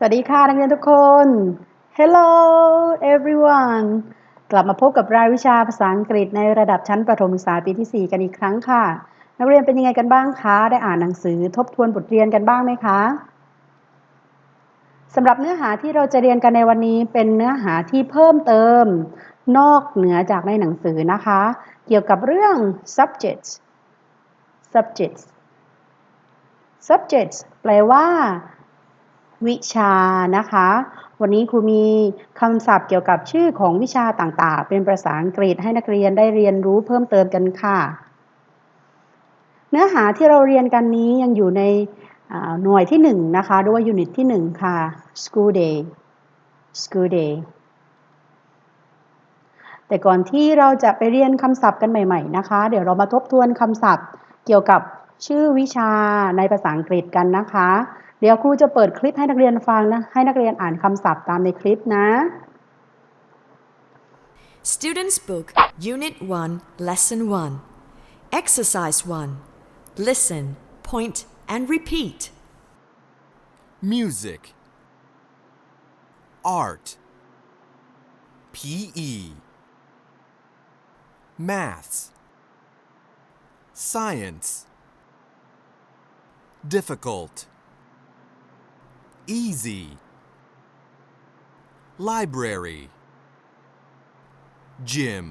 สวัสดีค่ะ นักเรียนทุกคน Hello everyone กลับมาพบกับรายวิชาภาษาอังกฤษในระดับชั้นประถมศึกษาปีที่ 4 กันอีกครั้งค่ะ นักเรียนเป็นยังไงกันบ้างคะ ได้อ่านหนังสือทบทวนบทเรียนกันบ้างไหมคะสำหรับเนื้อหาที่เราจะเรียนกันในวันนี้เป็นเนื้อหาที่เพิ่มเติม นอกเหนือจากในหนังสือนะคะ เกี่ยวกับเรื่อง subjects subjects subjects แปลว่า วิชานะคะ วันนี้ครูมีคำศัพท์เกี่ยวกับชื่อของวิชาต่างๆ เป็นภาษาอังกฤษให้นักเรียนได้เรียนรู้เพิ่มเติมกันค่ะ เนื้อหาที่เราเรียนกันนี้ยังอยู่ในหน่วยที่1นะคะด้วยยูนิตที่ 1 ค่ะ school day school day แต่ก่อนที่เราจะไปเรียนคำศัพท์กันใหม่ๆนะคะ เดี๋ยวเรามาทบทวนคำศัพท์เกี่ยวกับชื่อวิชาในภาษาอังกฤษกันนะคะ เดี๋ยวครูจะเปิดคลิปให้นักเรียนฟังนะ ให้นักเรียนอ่านคำศัพท์ตามในคลิปนะ Students Book, Unit 1, Lesson 1. Exercise 1. Listen, point, and repeat. music, art, PE, maths, science, difficult, easy, library, gym.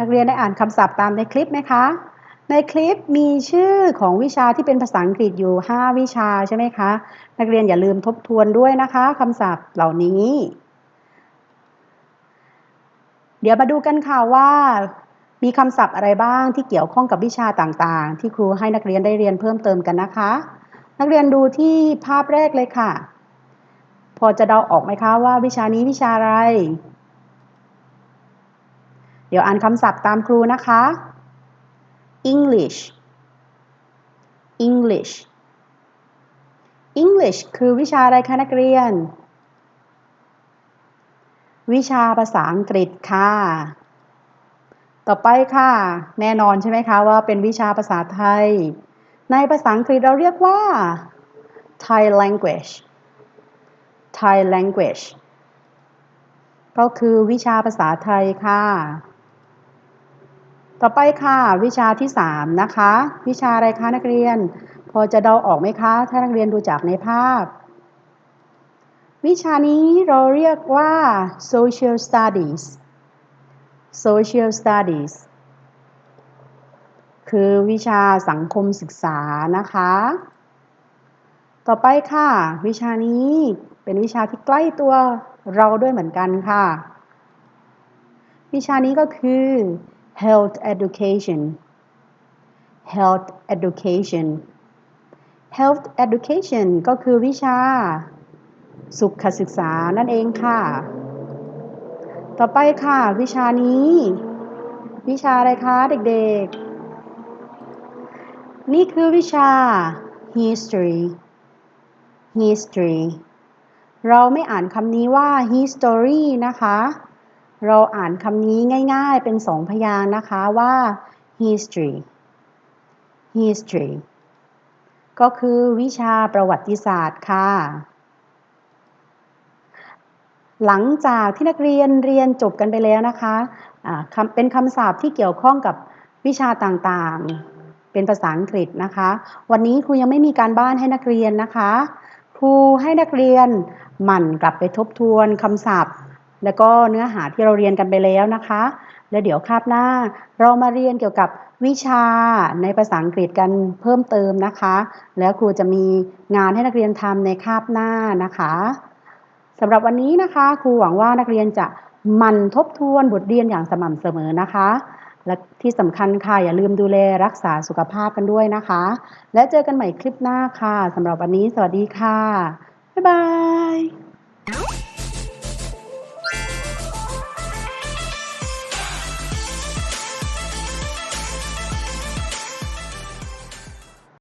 นักเรียนได้อ่านคำศัพท์ตามในคลิปไหมคะ ในคลิปมีชื่อของวิชาที่เป็นภาษาอังกฤษอยู่ 5 วิชาใช่ไหมคะ นักเรียนอย่าลืมทบทวนด้วยนะคะคำศัพท์เหล่านี้ เดี๋ยวมาดูกันค่ะว่ามีคำศัพท์อะไรบ้างที่เกี่ยวข้องกับวิชาต่างๆ ที่ครูให้นักเรียนได้เรียนเพิ่มเติมกันนะคะ นักเรียนดูที่ภาพแรกเลยค่ะ พอจะเดาออกไหมคะว่าวิชานี้วิชาอะไร เดี๋ยวอ่านคำศัพท์ตามครูนะคะ English English English คือวิชาอะไรคะนักเรียน วิชาภาษาอังกฤษค่ะ ต่อไปค่ะ แน่นอนใช่ไหมคะว่าเป็นวิชาภาษาไทย ในภาษาอังกฤษเราเรียกว่า Thai language Thai language ก็คือวิชาภาษาไทยค่ะ ต่อไปค่ะวิชาที่ 3 นะคะ วิชาอะไรคะนักเรียน พอจะเดาออกไหมคะ ถ้านักเรียนดูจากในภาพ วิชานี้เราเรียกว่า social studies social studies คือวิชาสังคมศึกษานะคะ ต่อไปค่ะ วิชานี้เป็นวิชาที่ใกล้ตัวเราด้วยเหมือนกันค่ะ วิชานี้ก็คือ health education health education health education ก็คือวิชา สุขศึกษานั่นเองค่ะ ต่อไปค่ะ วิชานี้ วิชาอะไรคะเด็กๆ นี่คือวิชา history history เราไม่อ่านคำนี้ว่า history นะคะ เราอ่านคำนี้ง่ายๆ เป็นสองพยางค์นะคะว่า history history ก็คือวิชาประวัติศาสตร์ค่ะ หลังจากที่นักเรียนเรียนจบกันไปแล้วนะคะะเป็นคำศัพท์ที่เกี่ยวข้องกับวิชาต่างๆ เป็นภาษาอังกฤษนะคะ วันนี้ครูยังไม่มีการบ้านให้นักเรียนนะคะ ครูให้นักเรียนหมั่นกลับไปทบทวนคำศัพท์ แล้วก็เนื้อหาที่เราเรียนกันไปแล้วนะคะ แล้วเดี๋ยวคาบหน้า เรามาเรียนเกี่ยวกับวิชาในภาษาอังกฤษกันเพิ่มเติมนะคะ แล้วครูจะมีงานให้นักเรียนทำในคาบหน้านะคะสำหรับวันนี้นะคะ ครูหวังว่านักเรียนจะมันทบทวนบทเรียนอย่างสม่ำเสมอนะคะ และที่สำคัญค่ะอย่าลืมดูแลรักษาสุขภาพกันด้วยนะคะ และเจอกันใหม่คลิปหน้าค่ะสำหรับวันนี้สวัสดีค่ะ บ๊ายบาย